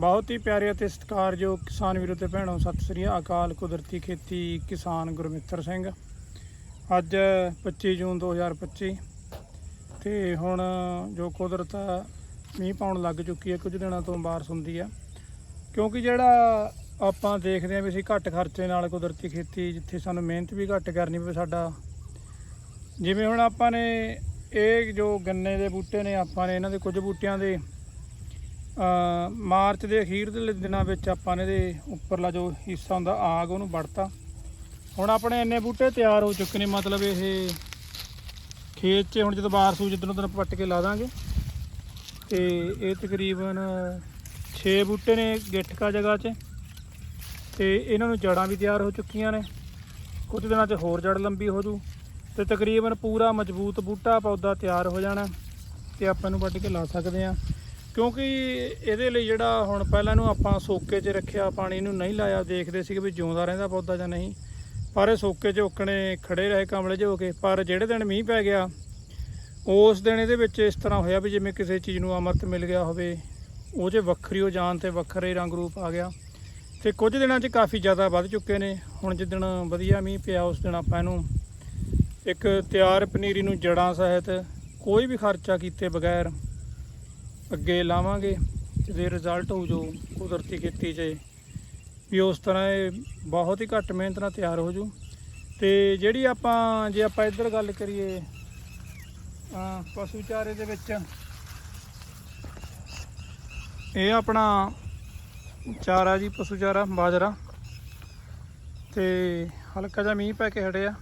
ਬਹੁਤ ਹੀ ਪਿਆਰੇ ਅਤੇ ਸਤਿਕਾਰਯੋਗ ਕਿਸਾਨ ਵੀਰੋ ਤੇ ਭੈਣੋ, ਸਤਿ ਸ੍ਰੀ ਅਕਾਲ। ਕੁਦਰਤੀ ਖੇਤੀ ਕਿਸਾਨ ਗੁਰਮਿੱਤਰ ਸਿੰਘ। ਅੱਜ 25 ਜੂਨ 2025 ਤੇ ਹੁਣ ਜੋ ਕੁਦਰਤ ਮੀਂਹ ਪਾਉਣ ਲੱਗ ਚੁੱਕੀ ਹੈ, ਕੁਝ ਦਿਨਾਂ ਤੋਂ ਬਾਰਿਸ਼ ਹੁੰਦੀ ਆ ਕਿਉਂਕਿ ਜਿਹੜਾ ਆਪਾਂ ਦੇਖਦੇ ਆ ਵੀ ਅਸੀਂ ਘੱਟ ਖਰਚੇ ਨਾਲ ਕੁਦਰਤੀ ਖੇਤੀ, ਜਿੱਥੇ ਸਾਨੂੰ ਮਿਹਨਤ ਵੀ ਘੱਟ ਕਰਨੀ ਪਵੇ ਸਾਡਾ, ਜਿਵੇਂ ਹੁਣ ਆਪਾਂ ਨੇ ਇਹ ਜੋ ਗੰਨੇ ਦੇ ਬੂਟੇ ਨੇ, ਆਪਾਂ ਨੇ ਇਹਨਾਂ ਦੇ ਕੁਝ ਬੂਟਿਆਂ ਦੇ ਮਾਰਚ ਦੇ ਅਖੀਰ ਦੇ ਦਿਨਾਂ ਵਿੱਚ ਆਪਾਂ ਨੇ ਇਹਦੇ ਉੱਪਰਲਾ ਜੋ ਹਿੱਸਾ ਹੁੰਦਾ ਆਗ ਉਹਨੂੰ ਵੜਤਾ। ਹੁਣ ਆਪਣੇ ਇੰਨੇ ਬੂਟੇ ਤਿਆਰ ਹੋ ਚੁੱਕੇ ਨੇ, ਮਤਲਬ ਇਹ ਖੇਤ 'ਚ ਹੁਣ ਜਦੋਂ ਬਾਰਿਸ਼ ਹੋ ਜਿੱਦਣ ਉਦੋਂ ਪੱਟ ਕੇ ਲਾ ਦਾਂਗੇ। ਤੇ ਇਹ ਤਕਰੀਬਨ 6 ਬੂਟੇ ਨੇ ਗਿੱਠਕਾ ਜਗ੍ਹਾ 'ਚ। ਤੇ ਇਹਨਾਂ ਨੂੰ ਜੜਾਂ ਵੀ ਤਿਆਰ ਹੋ ਚੁੱਕੀਆਂ ਨੇ। ਕੁਝ ਦਿਨਾਂ 'ਚ ਹੋਰ ਜੜ ਲੰਬੀ ਹੋ ਜੂ ਤੇ ਤਕਰੀਬਨ ਪੂਰਾ ਮਜ਼ਬੂਤ ਬੂਟਾ ਪੌਦਾ ਤਿਆਰ ਹੋ ਜਾਣਾ। ਤੇ ਆਪਾਂ ਨੂੰ ਵੱਢ ਕੇ ਲਾ ਸਕਦੇ ਆ ਕਿਉਂਕਿ ਇਹਦੇ ਲਈ ਜਿਹੜਾ ਹੁਣ ਪਹਿਲਾਂ ਨੂੰ ਆਪਾਂ ਸੋਕੇ 'ਚ ਰੱਖਿਆ, ਪਾਣੀ ਨੂੰ ਨਹੀਂ ਲਾਇਆ, ਦੇਖਦੇ ਸੀ ਕਿ ਵੀ ਜਿਉਂਦਾ ਰਹਿੰਦਾ ਪੌਦਾ ਜਾਂ ਨਹੀਂ। ਪਰ ਇਹ ਸੋਕੇ 'ਚ ਉੱਕਣੇ ਖੜੇ ਰਹੇ ਕਮਲੇ 'ਚ ਹੋ ਕੇ। ਪਰ ਜਿਹੜੇ ਦਿਨ ਮੀਂਹ ਪੈ ਗਿਆ, ਉਸ ਦਿਨ ਇਹਦੇ ਵਿੱਚ ਇਸ ਤਰ੍ਹਾਂ ਹੋਇਆ ਵੀ ਜਿਵੇਂ ਕਿਸੇ ਚੀਜ਼ ਨੂੰ ਅਮਰਤ ਮਿਲ ਗਿਆ ਹੋਵੇ, ਉਹ 'ਚ ਵੱਖਰੀ ਹੋ ਜਾਣ ਤੇ ਵੱਖਰੇ ਰੰਗ ਰੂਪ ਆ ਗਿਆ। ਤੇ ਕੁਝ ਦਿਨਾਂ 'ਚ ਕਾਫੀ ਜ਼ਿਆਦਾ ਵੱਧ ਚੁੱਕੇ ਨੇ। ਹੁਣ ਜਿੱਦਣ ਵਧੀਆ ਮੀਂਹ ਪਿਆ, ਉਸ ਦਿਨ ਆਪਾਂ ਇਹਨੂੰ ਇੱਕ ਤਿਆਰ ਪਨੀਰੀ ਨੂੰ ਜੜਾਂ ਸਹਿਤ ਕੋਈ ਵੀ ਖਰਚਾ ਕੀਤੇ ਬਗੈਰ ਅੱਗੇ ਲਾਵਾਂਗੇ ਜਿਹਦੇ ਰਿਜ਼ਲਟ ਹੋ ਜੋ ਕੁਦਰਤੀ ਖੇਤੀ 'ਚ ਵੀ ਉਸ ਤਰ੍ਹਾਂ ਇਹ ਬਹੁਤ ਹੀ ਘੱਟ ਮਿਹਨਤ ਨਾਲ ਤਿਆਰ ਹੋ ਜੂ। ਤੇ ਜਿਹੜੀ ਆਪਾਂ, ਜੇ ਆਪਾਂ ਇੱਧਰ ਗੱਲ ਕਰੀਏ, ਅਹ ਪਸ਼ੂ ਚਾਰੇ ਦੇ ਵਿੱਚ, ਇਹ ਆਪਣਾ ਚਾਰਾ ਜੀ, ਪਸ਼ੂ ਚਾਰਾ, ਬਾਜਰਾ। ਤੇ ਹਲਕਾ ਜਿਹਾ ਮੀਂਹ ਪੈ ਕੇ ਹਟਿਆ।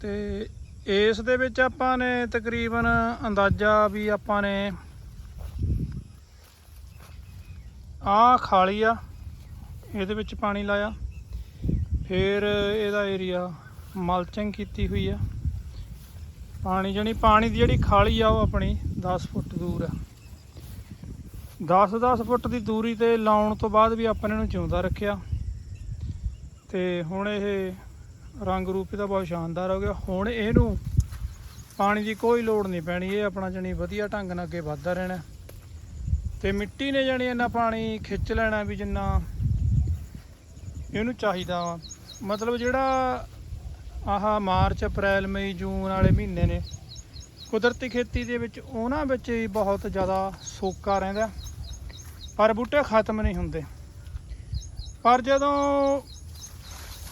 ਤੇ ਇਸ ਦੇ ਵਿੱਚ ਆਪਾਂ ਨੇ ਤਕਰੀਬਨ ਅੰਦਾਜ਼ਾ ਵੀ ਆਪਾਂ ਨੇ ਆ ਖਾਲੀ ਆ, ਇਹਦੇ ਵਿੱਚ ਪਾਣੀ ਲਾਇਆ। ਫਿਰ ਇਹਦਾ ਏਰੀਆ ਮਲਚਿੰਗ ਕੀਤੀ ਹੋਈ ਆ। ਪਾਣੀ ਜਣੀ ਪਾਣੀ ਦੀ ਜਿਹੜੀ ਖਾਲੀ ਆ ਉਹ ਆਪਣੀ 10 ਫੁੱਟ ਦੂਰ ਆ। 10-10 ਫੁੱਟ ਦੀ ਦੂਰੀ ਤੇ ਲਾਉਣ ਤੋਂ ਬਾਅਦ ਵੀ ਆਪਾਂ ਨੇ ਇਹਨੂੰ ਜਿਉਂਦਾ ਰੱਖਿਆ। ਤੇ ਹੁਣ ਇਹ ਰੰਗ ਰੂਪ ਇਹਦਾ ਬਹੁਤ ਸ਼ਾਨਦਾਰ ਹੋ ਗਿਆ। ਹੁਣ ਇਹਨੂੰ ਪਾਣੀ ਦੀ ਕੋਈ ਲੋੜ ਨਹੀਂ ਪੈਣੀ। ਇਹ ਆਪਣਾ ਜਣੀ ਵਧੀਆ ਢੰਗ ਨਾਲ ਅੱਗੇ ਵੱਧਦਾ ਰਹਿਣਾ। ਤੇ ਮਿੱਟੀ ਨੇ ਜਣੀ ਇੰਨਾ ਪਾਣੀ ਖਿੱਚ ਲੈਣਾ ਵੀ ਜਿੰਨਾ ਇਹਨੂੰ ਚਾਹੀਦਾ ਵਾ। ਮਤਲਬ ਜਿਹੜਾ ਆਹ ਮਾਰਚ, ਅਪ੍ਰੈਲ, ਮਈ, ਜੂਨ ਵਾਲੇ ਮਹੀਨੇ ਨੇ, ਕੁਦਰਤੀ ਖੇਤੀ ਦੇ ਵਿੱਚ ਉਹਨਾਂ ਵਿੱਚ ਹੀ ਬਹੁਤ ਜ਼ਿਆਦਾ ਸੋਕਾ ਰਹਿੰਦਾ। ਪਰ ਬੂਟੇ ਖਤਮ ਨਹੀਂ ਹੁੰਦੇ। ਪਰ ਜਦੋਂ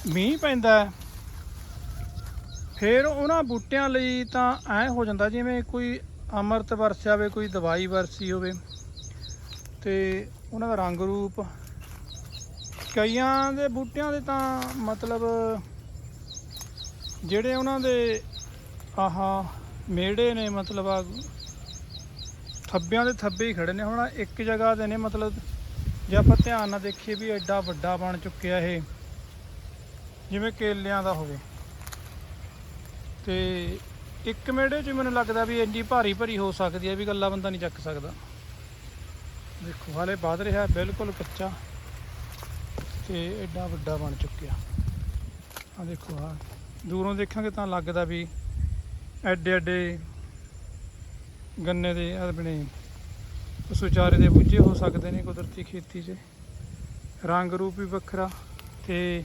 ਮੀਂਹ ਪੈਂਦਾ ਫਿਰ ਉਹਨਾਂ ਬੂਟਿਆਂ ਲਈ ਤਾਂ ਐ ਹੋ ਜਾਂਦਾ ਜਿਵੇਂ ਕੋਈ ਅੰਮ੍ਰਿਤ ਵਰਸਿਆ ਹੋਵੇ ਕੋਈ ਦਵਾਈ ਵਰਸੀ ਹੋਵੇ ਤੇ ਉਹਨਾਂ ਦਾ ਰੰਗ ਰੂਪ। ਕਈਆਂ ਦੇ ਬੂਟਿਆਂ ਦੇ ਤਾਂ ਮਤਲਬ ਜਿਹੜੇ ਉਹਨਾਂ ਦੇ ਆਹ ਮੇੜੇ ਨੇ, ਮਤਲਬ ਆ ਥੱਬਿਆਂ ਦੇ ਥੱਬੇ ਹੀ ਖੜੇ ਨੇ। ਹੁਣ ਇੱਕ ਜਗ੍ਹਾ ਦੇ ਨੇ, ਮਤਲਬ ਜੇ ਆਪਾਂ ਧਿਆਨ ਨਾਲ ਦੇਖੀਏ ਵੀ ਐਡਾ ਵੱਡਾ ਬਣ ਚੁੱਕਿਆ ਇਹ, ਜਿਵੇਂ ਕੇਲਿਆਂ ਦਾ ਹੋਵੇ। ਤੇ ਇੱਕ ਮੇੜੇ 'ਚ ਮੈਨੂੰ ਲੱਗਦਾ ਵੀ ਇੰਨੀ ਭਾਰੀ ਭਰੀ ਹੋ ਸਕਦੀ ਹੈ ਵੀ ਗੱਲਾ ਬੰਦਾ ਨਹੀਂ ਚੱਕ ਸਕਦਾ। ਦੇਖੋ, ਹਾਲੇ ਵੱਧ ਰਿਹਾ ਬਿਲਕੁਲ ਕੱਚਾ ਤੇ ਐਡਾ ਵੱਡਾ ਬਣ ਚੁੱਕਿਆ। ਆ ਦੇਖੋ ਆ ਦੂਰੋਂ ਦੇਖਾਂਗੇ ਤਾਂ ਲੱਗਦਾ ਵੀ ਐਡੇ ਐਡੇ ਗੰਨੇ ਦੇ ਆਪਣੇ ਸੁਚਾਰੇ ਦੇ ਬੂਝੇ ਹੋ ਸਕਦੇ ਨੇ ਕੁਦਰਤੀ ਖੇਤੀ 'ਚ। ਰੰਗ ਰੂਪ ਵੀ ਵੱਖਰਾ ਤੇ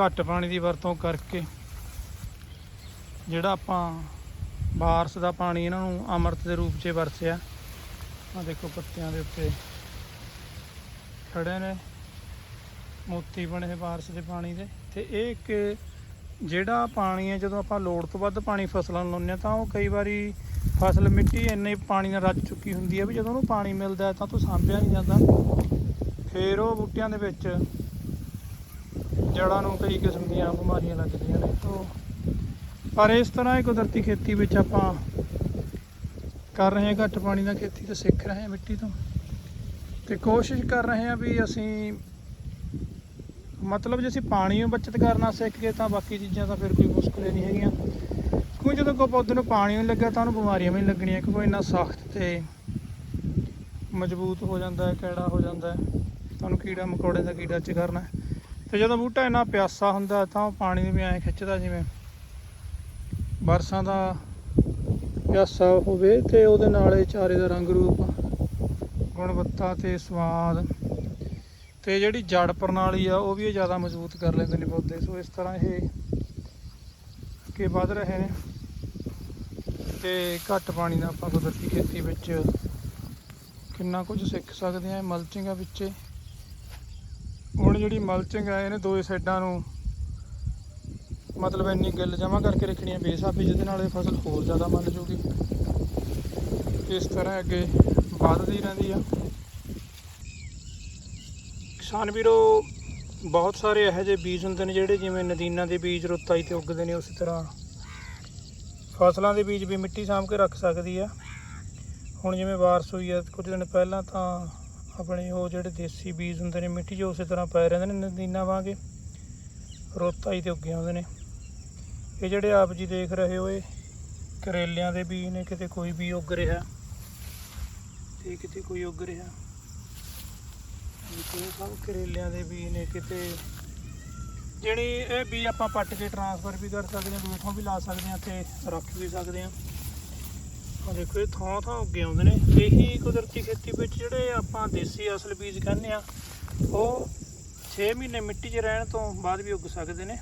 ਘੱਟ ਪਾਣੀ ਦੀ ਵਰਤੋਂ ਕਰਕੇ ਜਿਹੜਾ ਆਪਾਂ ਬਾਰਸ ਦਾ ਪਾਣੀ ਇਹਨਾਂ ਨੂੰ ਅੰਮ੍ਰਿਤ ਦੇ ਰੂਪ 'ਚ ਵਰਤਿਆ। ਆ ਦੇਖੋ ਪੱਤਿਆਂ ਦੇ ਉੱਤੇ ਖੜੇ ਨੇ। ਮੋਤੀ ਬਣੇ ਹੋਏ ਬਾਰਸ ਦੇ ਪਾਣੀ ਦੇ। ਤੇ ਇਹ ਇੱਕ ਜਿਹੜਾ ਪਾਣੀ ਹੈ, ਜਦੋਂ ਆਪਾਂ ਲੋੜ ਤੋਂ ਵੱਧ ਪਾਣੀ ਫਸਲਾਂ ਨੂੰ ਲਾਉਂਦੇ ਹਾਂ, ਤਾਂ ਉਹ ਕਈ ਵਾਰੀ ਫਸਲ ਮਿੱਟੀ ਇੰਨੇ ਪਾਣੀ ਨਾਲ ਰੱਜ ਚੁੱਕੀ ਹੁੰਦੀ ਹੈ ਵੀ ਜਦੋਂ ਉਹਨੂੰ ਪਾਣੀ ਮਿਲਦਾ ਤਾਂ ਉਹ ਸਾਂਭਿਆ ਨਹੀਂ ਜਾਂਦਾ। ਫਿਰ ਉਹ ਬੂਟਿਆਂ ਦੇ ਵਿੱਚ ਜੜ੍ਹਾਂ ਨੂੰ ਕਈ ਕਿਸਮ ਦੀਆਂ ਬਿਮਾਰੀਆਂ ਲੱਗਦੀਆਂ ਨੇ। ਤੋਂ ਪਰ ਇਸ ਤਰ੍ਹਾਂ ਹੀ ਕੁਦਰਤੀ ਖੇਤੀ ਵਿੱਚ ਆਪਾਂ ਕਰ ਰਹੇ ਹਾਂ ਘੱਟ ਪਾਣੀ ਨਾਲ ਖੇਤੀ ਤਾਂ ਸਿੱਖ ਰਹੇ ਹਾਂ ਮਿੱਟੀ ਤੋਂ। ਤੇ ਕੋਸ਼ਿਸ਼ ਕਰ ਰਹੇ ਹਾਂ ਵੀ ਅਸੀਂ ਮਤਲਬ ਜੇ ਅਸੀਂ ਪਾਣੀ ਨੂੰ ਬਚਤ ਕਰਨਾ ਸਿੱਖ ਗਏ ਤਾਂ ਬਾਕੀ ਚੀਜ਼ਾਂ ਤਾਂ ਫਿਰ ਕੋਈ ਮੁਸ਼ਕਲ ਨਹੀਂ ਹੈਗੀਆਂ। ਕਿਉਂਕਿ ਜਦੋਂ ਕੋਈ ਪੌਦੇ ਨੂੰ ਪਾਣੀ ਨਹੀਂ ਲੱਗਾ ਤਾਂ ਉਹਨੂੰ ਬਿਮਾਰੀਆਂ ਵੀ ਨਹੀਂ ਲੱਗਣੀਆਂ, ਕਿਉਂਕਿ ਇੰਨਾ ਸਖਤ ਤੇ ਮਜ਼ਬੂਤ ਹੋ ਜਾਂਦਾ ਹੈ, ਕੈੜਾ ਹੋ ਜਾਂਦਾ ਹੈ। ਤੁਹਾਨੂੰ ਕੀੜਾ ਮਕੌੜੇ ਦਾ ਕੀੜਾ ਚ ਕਰਨਾ ਹੈ। ਤੇ ਜਦੋਂ ਬੂਟਾ ਇੰਨਾ ਪਿਆਸਾ ਹੁੰਦਾ ਤਾਂ ਉਹ ਪਾਣੀ ਨੂੰ ਵੀ ਐਂ ਖਿੱਚਦਾ ਜਿਵੇਂ ਬਰਸਾਂ ਦਾ ਪਿਆਸਾ ਹੋਵੇ ਤੇ ਉਹਦੇ ਨਾਲ ਇਹ ਚਾਰੇ ਦਾ ਰੰਗ ਰੂਪ, ਗੁਣਵੱਤਾ ਤੇ ਸਵਾਦ, ਤੇ ਜਿਹੜੀ ਜੜ ਪ੍ਰਣਾਲੀ ਆ ਉਹ ਵੀ ਇਹ ਜ਼ਿਆਦਾ ਮਜ਼ਬੂਤ ਕਰ ਲੈਂਦੇ ਨੇ ਪੌਦੇ। ਸੋ ਇਸ ਤਰ੍ਹਾਂ ਇਹ ਅੱਗੇ ਵਧ ਰਹੇ ਨੇ ਤੇ ਘੱਟ ਪਾਣੀ ਦਾ ਆਪਾਂ ਕੁਦਰਤੀ ਖੇਤੀ ਵਿੱਚ ਕਿੰਨਾ ਕੁਝ ਸਿੱਖ ਸਕਦੇ ਹਾਂ। ਮਲਚਿੰਗ ਆ ਵਿੱਚੇ ਹੁਣ ਜਿਹੜੀ ਮਲਚਿੰਗ ਆ, ਇਹਨੇ ਦੋਏ ਸਾਈਡਾਂ ਨੂੰ ਮਤਲਬ ਇੰਨੀ ਗਿੱਲ ਜਮਾ ਕਰਕੇ ਰੱਖਣੀ ਹੈ ਬੇਸਾਬੀ ਜਿਹਦੇ ਨਾਲ ਇਹ ਫਸਲ ਹੋਰ ਜ਼ਿਆਦਾ ਮੰਨ ਜੂਗੀ। ਇਸ ਤਰ੍ਹਾਂ ਅੱਗੇ ਵੱਧਦੀ ਰਹਿੰਦੀ ਆ। ਕਿਸਾਨ ਵੀਰੋ, ਬਹੁਤ ਸਾਰੇ ਇਹੋ ਜਿਹੇ ਬੀਜ ਹੁੰਦੇ ਨੇ ਜਿਹੜੇ ਜਿਵੇਂ ਨਦੀਨਾਂ ਦੇ ਬੀਜ ਰੁੱਤਾਈ ਤੇ ਉੱਗਦੇ ਨੇ, ਉਸੇ ਤਰ੍ਹਾਂ ਫਸਲਾਂ ਦੇ ਬੀਜ ਵੀ ਮਿੱਟੀ ਸਾਂਭ ਕੇ ਰੱਖ ਸਕਦੀ ਆ। ਹੁਣ ਜਿਵੇਂ ਬਾਰਿਸ਼ ਹੋਈ ਆ, ਕੁਝ ਦਿਨ ਪਹਿਲਾਂ ਤਾਂ ਆਪਣੇ ਉਹ ਜਿਹੜੇ ਦੇਸੀ ਬੀਜ ਹੁੰਦੇ ਨੇ, ਮਿੱਟੀ 'ਚ ਉਸੇ ਤਰ੍ਹਾਂ ਪਏ ਰਹਿੰਦੇ ਨੇ ਨਦੀਨਾਂ ਵਾਂਗੇ ਰੁੱਤਾਈ ਤੇ ਉੱਗੇ ਆਉਂਦੇ ਨੇ। ਇਹ ਜਿਹੜੇ ਆਪ ਜੀ ਦੇਖ ਰਹੇ ਹੋ ਇਹ ਕਰੇਲਿਆਂ ਦੇ ਬੀਜ ਨੇ, ਕਿਤੇ ਕੋਈ ਵੀ ਉੱਗ ਰਿਹਾ। ਤੇ ਕਿਤੇ ਕੋਈ ਉੱਗ ਰਿਹਾ। ਇਹ ਸਭ ਕਰੇਲਿਆਂ ਦੇ ਬੀਜ ਨੇ, ਕਿਤੇ ਜਿਹੜੀ ਇਹ ਬੀਜ ਆਪਾਂ ਪੱਟ ਕੇ ਟਰਾਂਸਫਰ ਵੀ ਕਰ ਸਕਦੇ ਹਾਂ ਦੂਥੋਂ ਵੀ ਲਾ ਸਕਦੇ ਹਾਂ ਤੇ ਰੱਖ ਵੀ ਸਕਦੇ ਹਾਂ। ਆ ਦੇਖੋ, ਇਹ ਥਾਂ ਥਾਂ ਉੱਗੇ ਆਉਂਦੇ ਨੇ। ਇਹੀ ਕੁਦਰਤੀ ਖੇਤੀ ਵਿੱਚ ਜਿਹੜੇ ਆਪਾਂ ਦੇਸੀ ਅਸਲ ਬੀਜ ਕਹਿੰਦੇ ਆ ਉਹ 6 ਮਹੀਨੇ ਮਿੱਟੀ 'ਚ ਰਹਿਣ ਤੋਂ ਬਾਅਦ ਵੀ ਉੱਗ ਸਕਦੇ ਨੇ।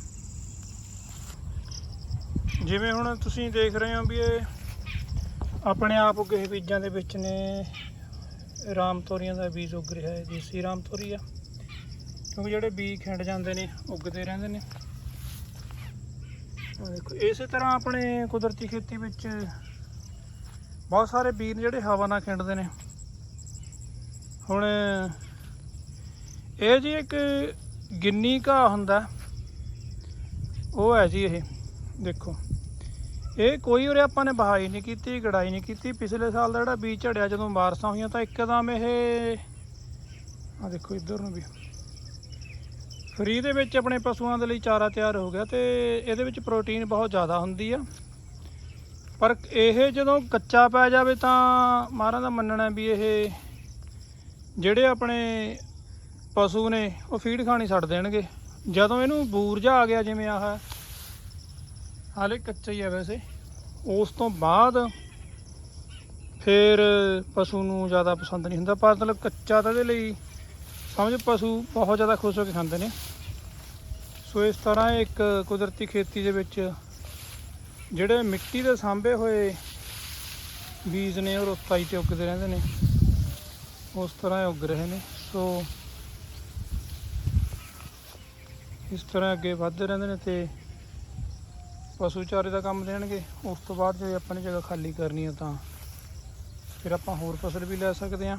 ਜਿਵੇਂ ਹੁਣ ਤੁਸੀਂ ਦੇਖ ਰਹੇ ਹੋ ਵੀ ਇਹ ਆਪਣੇ ਆਪ ਉੱਗੇ ਬੀਜਾਂ ਦੇ ਵਿੱਚ ਨੇ, ਰਾਮ ਤੋਰੀਆਂ ਦਾ ਬੀਜ ਉੱਗ ਰਿਹਾ ਹੈ, ਦੇਸੀ ਰਾਮ ਤੋਰੀ ਆ। ਕਿਉਂਕਿ ਜਿਹੜੇ ਬੀਜ ਖਿੰਡ ਜਾਂਦੇ ਨੇ, ਉੱਗਦੇ ਰਹਿੰਦੇ ਨੇ। ਆਹ ਦੇਖੋ, ਇਸੇ ਤਰ੍ਹਾਂ ਆਪਣੇ ਕੁਦਰਤੀ ਖੇਤੀ ਵਿੱਚ ਬਹੁਤ ਸਾਰੇ ਬੀਜ ਨੇ ਜਿਹੜੇ ਹਵਾ ਨਾਲ ਖਿੰਡਦੇ ਨੇ। ਹੁਣ ਇਹ ਜੀ ਇੱਕ ਗਿੰਨੀ ਘਾਹ ਹੁੰਦਾ, ਉਹ ਹੈ ਜੀ ਇਹ, ਦੇਖੋ। ਇਹ ਕੋਈ ਉਰੇ ਆਪਾਂ ਨੇ ਬਹਾਈ ਨਹੀਂ ਕੀਤੀ, ਗੜਾਈ ਨਹੀਂ ਕੀਤੀ। ਪਿਛਲੇ ਸਾਲ ਦਾ ਜਿਹੜਾ ਬੀਜ ਝੜਿਆ ਜਦੋਂ ਬਾਰਸ਼ਾਂ ਹੋਈਆਂ ਤਾਂ ਇੱਕਦਮ ਇਹ ਆ ਦੇਖੋ ਇੱਧਰ ਨੂੰ ਵੀ। ਫਰੀ ਦੇ ਵਿੱਚ ਆਪਣੇ ਪਸ਼ੂਆਂ ਦੇ ਲਈ ਚਾਰਾ ਤਿਆਰ ਹੋ ਗਿਆ ਤੇ ਇਹਦੇ ਵਿੱਚ ਪ੍ਰੋਟੀਨ ਬਹੁਤ ਜ਼ਿਆਦਾ ਹੁੰਦੀ ਆ। ਪਰ ਇਹ ਜਦੋਂ ਕੱਚਾ ਪੈ ਜਾਵੇ ਤਾਂ ਮਾਰਾਂ ਦਾ ਮੰਨਣਾ ਵੀ ਇਹ ਜਿਹੜੇ ਆਪਣੇ ਪਸ਼ੂ ਨੇ ਉਹ ਫੀਡ ਖਾਣੀ ਛੱਡ ਦੇਣਗੇ। ਜਦੋਂ ਇਹਨੂੰ ਬੂਰਜਾ ਆ ਗਿਆ ਜਿਵੇਂ ਆਹ ਹਾਲੇ ਕੱਚਾ ਹੀ ਹੈ ਵੈਸੇ। ਉਸ ਤੋਂ ਬਾਅਦ ਫਿਰ ਪਸ਼ੂ ਨੂੰ ਜ਼ਿਆਦਾ ਪਸੰਦ ਨਹੀਂ ਹੁੰਦਾ, ਪਰ ਮਤਲਬ ਕੱਚਾ ਤਾਂ ਇਹਦੇ ਲਈ ਸਮਝ ਪਸ਼ੂ ਬਹੁਤ ਜ਼ਿਆਦਾ ਖੁਸ਼ ਹੋ ਕੇ ਖਾਂਦੇ ਨੇ। ਸੋ ਇਸ ਤਰ੍ਹਾਂ ਇੱਕ ਕੁਦਰਤੀ ਖੇਤੀ ਦੇ ਵਿੱਚ ਜਿਹੜੇ ਮਿੱਟੀ ਦੇ ਸਾਂਭੇ ਹੋਏ ਬੀਜ ਨੇ, ਉਹ ਰੁੱਤਾਈ ਤੇ ਉੱਗਦੇ ਰਹਿੰਦੇ ਨੇ। ਉਸ ਤਰ੍ਹਾਂ ਇਹ ਉੱਗ ਰਹੇ ਨੇ। ਸੋ ਇਸ ਤਰ੍ਹਾਂ ਅੱਗੇ ਵੱਧਦੇ ਰਹਿੰਦੇ ਨੇ ਤੇ ਪਸ਼ੂ ਚਾਰੇ ਦਾ ਕੰਮ ਦੇਣਗੇ, ਉਸ ਤੋਂ ਬਾਅਦ ਜੇ ਆਪਾਂ ਨੇ ਜਗ੍ਹਾ ਖਾਲੀ ਕਰਨੀ ਹੈ ਤਾਂ। ਫਿਰ ਆਪਾਂ ਹੋਰ ਫਸਲ ਵੀ ਲੈ ਸਕਦੇ ਹਾਂ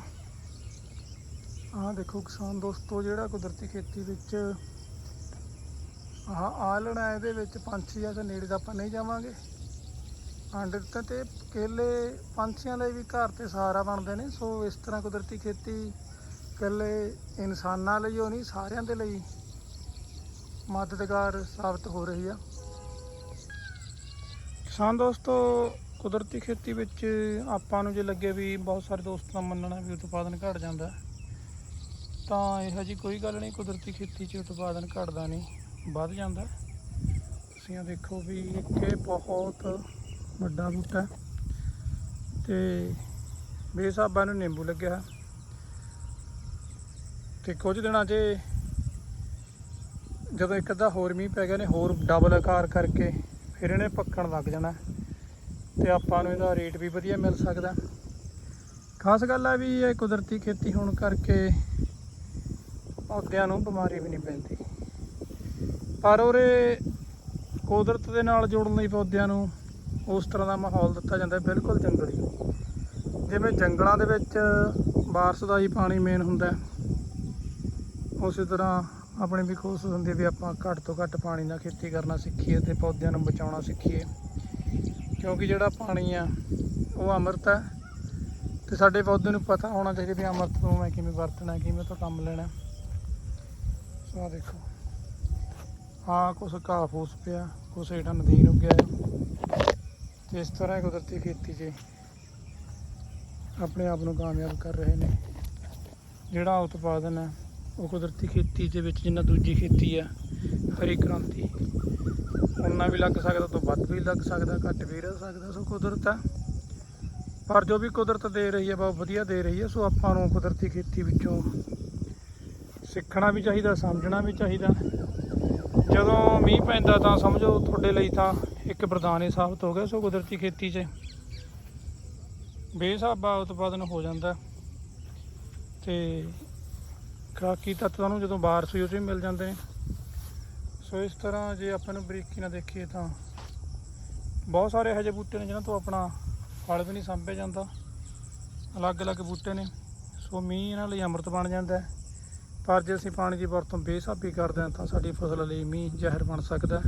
ਆਹ ਦੇਖੋ ਕਿਸਾਨ ਦੋਸਤੋ, ਜਿਹੜਾ ਕੁਦਰਤੀ ਖੇਤੀ ਵਿੱਚ ਆਹ ਆਲਣਾ ਇਹਦੇ ਵਿੱਚ ਪੰਛੀ ਆ ਤੇ ਨੇੜੇ ਤਾਂ ਆਪਾਂ ਨਹੀਂ ਜਾਵਾਂਗੇ। ਆਂਡੇ ਤੇ ਕੇਲੇ ਪੰਛੀਆਂ ਲਈ ਵੀ ਘਰ ਤੇ ਸਹਾਰਾ ਬਣਦੇ ਨੇ, ਸੋ ਇਸ ਤਰ੍ਹਾਂ ਕੁਦਰਤੀ ਖੇਤੀ ਇਕੱਲੇ ਇਨਸਾਨਾਂ ਲਈ ਉਹ ਨਹੀਂ, ਸਾਰਿਆਂ ਦੇ ਲਈ ਮਦਦਗਾਰ ਸਾਬਤ ਹੋ ਰਹੀ ਆ। ਕਿਸਾਨ ਦੋਸਤੋ, ਕੁਦਰਤੀ ਖੇਤੀ ਵਿੱਚ ਆਪਾਂ ਨੂੰ ਜੇ ਲੱਗੇ ਵੀ ਬਹੁਤ ਸਾਰੇ ਦੋਸਤਾਂ ਦਾ ਮੰਨਣਾ ਵੀ ਉਤਪਾਦਨ ਘਟ ਜਾਂਦਾ ਤਾਂ ਇਹੋ ਜੀ ਕੋਈ ਗੱਲ ਨਹੀਂ, ਕੁਦਰਤੀ ਖੇਤੀ 'ਚ ਉਤਪਾਦਨ ਘਟਦਾ ਨਹੀਂ, ਵੱਧ ਜਾਂਦਾ ਤੁਸੀਂ ਆ ਦੇਖੋ ਵੀ ਇੱਕ ਇਹ ਬਹੁਤ ਵੱਡਾ ਬੂਟਾ ਹੈ ਤੇ ਬੇਸਾਬਾਂ ਨੂੰ ਨਿੰਬੂ ਲੱਗਿਆ ਹੈ। ਤੇ ਕੁਝ ਦਿਨਾਂ 'ਚ ਜਦੋਂ ਇੱਕ ਅੱਧਾ ਹੋਰ ਮੀਂਹ ਪੈ ਗਿਆ ਨੇ, ਹੋਰ ਡਬਲ ਆਕਾਰ ਕਰਕੇ ਫਿਰ ਇਹਨੇ ਪੱਕਣ ਲੱਗ ਜਾਣਾ। ਤੇ ਆਪਾਂ ਨੂੰ ਇਹਦਾ ਰੇਟ ਵੀ ਵਧੀਆ ਮਿਲ ਸਕਦਾ। ਖਾਸ ਗੱਲ ਆ ਵੀ ਇਹ ਕੁਦਰਤੀ ਖੇਤੀ ਹੋਣ ਕਰਕੇ ਪੌਦਿਆਂ ਨੂੰ ਬਿਮਾਰੀ ਵੀ ਨਹੀਂ ਪੈਂਦੀ। ਪਰ ਉਹਰੇ ਕੁਦਰਤ ਦੇ ਨਾਲ ਜੋੜਨ ਲਈ ਪੌਦਿਆਂ ਨੂੰ ਉਸ ਤਰ੍ਹਾਂ ਦਾ ਮਾਹੌਲ ਦਿੱਤਾ ਜਾਂਦਾ, ਬਿਲਕੁਲ ਜੰਗਲੀ। ਜਿਵੇਂ ਜੰਗਲਾਂ ਦੇ ਵਿੱਚ ਬਾਰਸ਼ ਦਾ ਹੀ ਪਾਣੀ ਮੇਨ ਹੁੰਦਾ। ਉਸੇ ਤਰ੍ਹਾਂ ਆਪਣੀ ਵੀ ਕੋਸ਼ਿਸ਼ ਹੁੰਦੀ ਹੈ ਵੀ ਆਪਾਂ ਘੱਟ ਤੋਂ ਘੱਟ ਪਾਣੀ ਨਾਲ ਖੇਤੀ ਕਰਨਾ ਸਿੱਖੀਏ ਤੇ ਪੌਦਿਆਂ ਨੂੰ ਬਚਾਉਣਾ ਸਿੱਖੀਏ। ਕਿਉਂਕਿ ਜਿਹੜਾ ਪਾਣੀ ਆ, ਉਹ ਅੰਮ੍ਰਿਤ ਹੈ ਤੇ ਸਾਡੇ ਪੌਦੇ ਨੂੰ ਪਤਾ ਹੋਣਾ ਚਾਹੀਦਾ ਵੀ ਅੰਮ੍ਰਿਤ ਨੂੰ ਮੈਂ ਕਿਵੇਂ ਵਰਤਣਾ, ਕਿਵੇਂ ਤੋਂ ਕੰਮ ਲੈਣਾ। ਸੋ ਆਹ ਦੇਖੋ। ਹਾਂ ਕੁਛ ਘਾਹ ਫੂਸ ਪਿਆ, ਕੁਛ ਹੇਠਾਂ ਨਦੀਨ ਉੱਗਿਆ ਹੈ ਤੇ ਇਸ ਤਰ੍ਹਾਂ ਕੁਦਰਤੀ ਖੇਤੀ 'ਚ ਆਪਣੇ ਆਪ ਨੂੰ ਕਾਮਯਾਬ ਕਰ ਰਹੇ ਨੇ। ਜਿਹੜਾ ਉਤਪਾਦਨ ਹੈ ਉਹ ਕੁਦਰਤੀ ਖੇਤੀ ਦੇ ਵਿੱਚ ਜਿੰਨਾ ਦੂਜੀ ਖੇਤੀ ਆ ਹਰੀ ਕ੍ਰਾਂਤੀ, ਉਹਨਾਂ ਵੀ ਲੱਗ ਸਕਦਾ, ਤੋਂ ਵੱਧ ਵੀ ਲੱਗ ਸਕਦਾ, ਘੱਟ ਵੀ ਰਹਿ ਸਕਦਾ, ਸੋ ਕੁਦਰਤ ਆ। ਪਰ ਜੋ ਵੀ ਕੁਦਰਤ ਦੇ ਰਹੀ ਹੈ ਬਹੁਤ ਵਧੀਆ ਦੇ ਰਹੀ ਹੈ ਸੋ ਆਪਾਂ ਨੂੰ ਕੁਦਰਤੀ ਖੇਤੀ ਵਿੱਚੋਂ ਸਿੱਖਣਾ ਵੀ ਚਾਹੀਦਾ, ਸਮਝਣਾ ਵੀ ਚਾਹੀਦਾ। ਜਦੋਂ ਮੀਂਹ ਪੈਂਦਾ ਤਾਂ ਸਮਝੋ ਤੁਹਾਡੇ ਲਈ ਤਾਂ ਇੱਕ ਵਰਦਾਨ ਹੀ ਸਾਬਤ ਹੋ ਗਿਆ, ਸੋ ਕੁਦਰਤੀ ਖੇਤੀ 'ਚ ਬੇਸਾਬਾ ਉਤਪਾਦਨ ਹੋ ਜਾਂਦਾ। ਤੇ ਖਰਾਕੀ ਤੱਤ ਤੁਹਾਨੂੰ ਜਦੋਂ ਬਾਰਿਸ਼ ਹੋਈ ਉਹ ਵੀ ਮਿਲ ਜਾਂਦੇ ਨੇ। ਸੋ ਇਸ ਤਰ੍ਹਾਂ ਜੇ ਆਪਾਂ ਨੂੰ ਬਰੀਕੀ ਨਾਲ ਦੇਖੀਏ ਤਾਂ ਬਹੁਤ ਸਾਰੇ ਇਹੋ ਜਿਹੇ ਬੂਟੇ ਨੇ ਜਿਨ੍ਹਾਂ ਤੋਂ ਆਪਣਾ ਫਲ ਵੀ ਨਹੀਂ ਸੰਭਿਆ ਜਾਂਦਾ। ਅਲੱਗ-ਅਲੱਗ ਬੂਟੇ ਨੇ। ਸੋ ਮੀਂਹ ਇਹਨਾਂ ਲਈ ਅੰਮ੍ਰਿਤ ਬਣ ਜਾਂਦਾ ਪਰ ਜੇ ਅਸੀਂ ਪਾਣੀ ਦੀ ਵਰਤੋਂ ਬੇਸਾਬੀ ਕਰਦੇ ਹਾਂ ਤਾਂ ਸਾਡੀ ਫਸਲ ਲਈ ਮੀਂਹ ਜ਼ਹਿਰ ਬਣ ਸਕਦਾ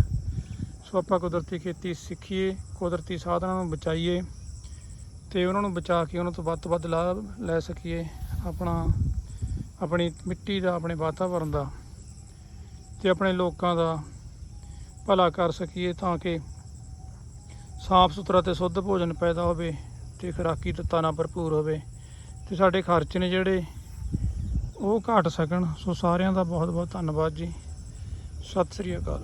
ਸੋ ਆਪਾਂ ਕੁਦਰਤੀ ਖੇਤੀ ਸਿੱਖੀਏ, ਕੁਦਰਤੀ ਸਾਧਨਾਂ ਨੂੰ ਬਚਾਈਏ ਤੇ ਉਹਨਾਂ ਨੂੰ ਬਚਾ ਕੇ ਉਹਨਾਂ ਤੋਂ ਵੱਧ ਤੋਂ ਵੱਧ ਲਾਭ ਲੈ ਸਕੀਏ। ਆਪਣਾ ਆਪਣੀ ਮਿੱਟੀ ਦਾ, ਆਪਣੇ ਵਾਤਾਵਰਣ ਦਾ ਤੇ ਆਪਣੇ ਲੋਕਾਂ ਦਾ ਭਲਾ ਕਰ ਸਕੀਏ ਤਾਂ ਕਿ ਸਾਫ਼ ਸੁਥਰਾ ਤੇ ਸ਼ੁੱਧ ਭੋਜਨ ਪੈਦਾ ਹੋਵੇ ਤੇ ਖੁਰਾਕੀ ਤੱਤਾਂ ਨਾਲ ਭਰਪੂਰ ਹੋਵੇ ਤੇ ਸਾਡੇ ਖਰਚ ਨੇ ਜਿਹੜੇ ਉਹ ਘਟ ਸਕਣ। ਸੋ ਸਾਰਿਆਂ ਦਾ ਬਹੁਤ ਬਹੁਤ ਧੰਨਵਾਦ ਜੀ। ਸਤਿ ਸ੍ਰੀ ਅਕਾਲ।